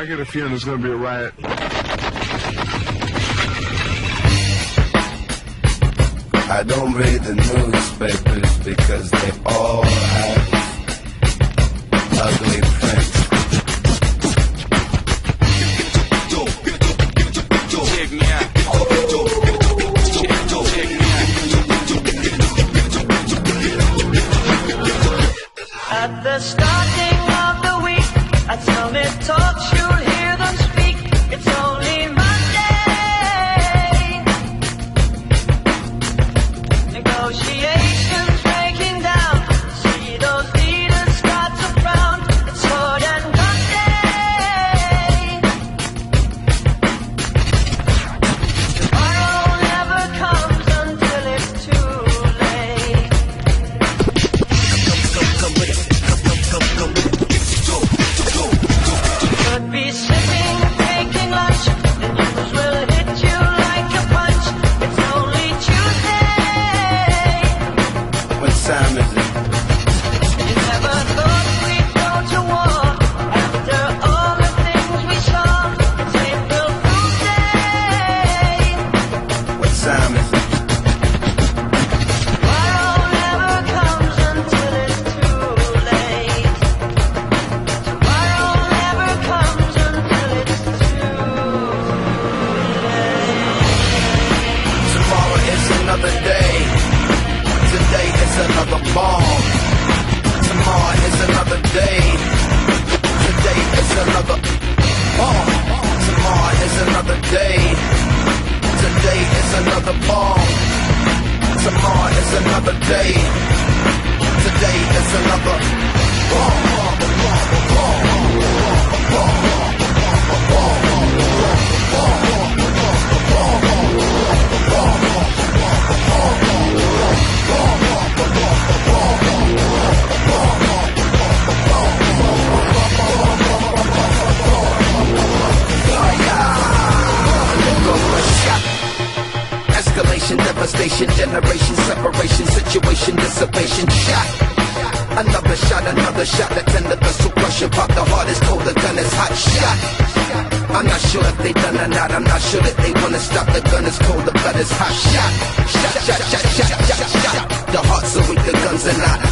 I get a feeling there's going to be a riot. I don't read the newspapers because they all time is it? You never thought we'd go to war after all the things we saw. It's April Fool's Day. What time is it? Another bomb. Tomorrow is another day. Today is another bomb. Tomorrow is another day. Today is another bomb. Tomorrow is another day. Today is another bomb. Devastation, generation, separation, situation, dissipation, shot. Another shot, another shot, the tender vessel crushing, pop the hardest, cold, the gun is hot shot. I'm not sure if they done or not, I'm not sure that they wanna stop, the gun is cold, the blood is hot shot. Shot, shot, shot, shot, shot, shot. The hearts are weak, the guns are not.